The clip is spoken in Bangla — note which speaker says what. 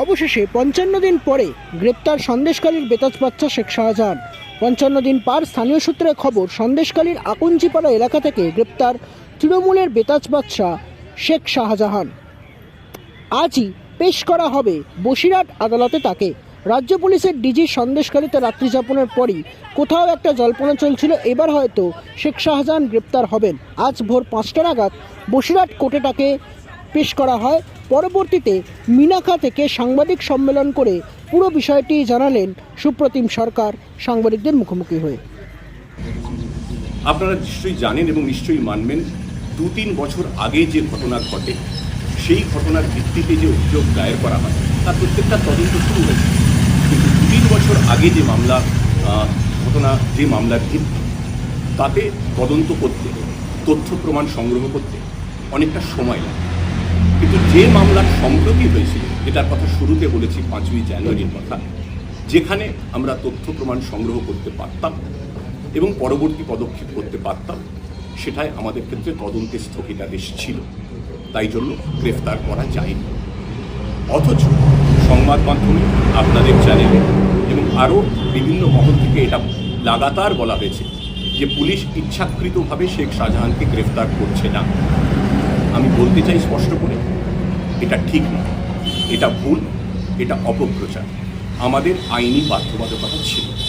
Speaker 1: অবশেষে পঞ্চান্ন দিন পরে গ্রেপ্তার সন্দেশকালীর বেতাজ বাচ্চা শেখ শাহজাহান। পঞ্চান্ন দিন পার স্থানীয় সূত্রে খবর, সন্দেশকালীর আকুঞ্চিপাড়া এলাকা থেকে গ্রেপ্তার তৃণমূলের বেতাজ বাচ্চা শেখ শাহজাহান। আজই পেশ করা হবে বসিরহাট আদালতে তাকে। রাজ্য পুলিশের ডিজি সন্দেশকালীতে রাত্রিযাপনের পরই কোথাও একটা জল্পনা চলছিল, এবার হয়তো শেখ শাহজাহান গ্রেপ্তার হবেন। আজ ভোর পাঁচটা নাগাদ বসিরহাট কোর্টে তাকে পেশ করা হয়। পরবর্তীতে মিনাখা থেকে সাংবাদিক সম্মেলন করে পুরো বিষয়টি জানালেন সুপ্রতিম সরকার সাংবাদিকদের মুখোমুখি হয়ে।
Speaker 2: আপনারা নিশ্চয়ই জানেন এবং নিশ্চয়ই মানবেন, দু তিন বছর আগে যে ঘটনা ঘটে, সেই ঘটনার ভিত্তিতে যে অভিযোগ দায়ের করা হয় তার প্রত্যেকটা তদন্ত শুরু হয়েছে। কিন্তু দু তিন বছর আগে যে মামলা ঘটনা, যে মামলার ভিত্তি, তাতে তদন্ত করতে, তথ্য প্রমাণ সংগ্রহ করতে অনেকটা সময় লাগে। কিন্তু যে মামলার সম্প্রতি হয়েছিল, যেটার কথা শুরুতে বলেছি পাঁচই জানুয়ারির কথা, যেখানে আমরা তথ্য প্রমাণ সংগ্রহ করতে পারতাম এবং পরবর্তী পদক্ষেপ করতে পারতাম, সেটাই আমাদের ক্ষেত্রে তদন্তে স্থগিতাদেশ ছিল। তাই জন্য গ্রেফতার করা যায়নি। অথচ সংবাদ মাধ্যমে আপনাদের চ্যানেলে এবং আরও বিভিন্ন মহল থেকে এটা লাগাতার বলা হয়েছে যে পুলিশ ইচ্ছাকৃতভাবে শেখ শাহজাহানকে গ্রেফতার করছে না। আমি বলতে চাই স্পষ্ট করে, এটা ঠিক নয়। এটা ভুল, এটা অপপ্রচার। আমাদের আইনি বাধ্যবাধকতা ছিল।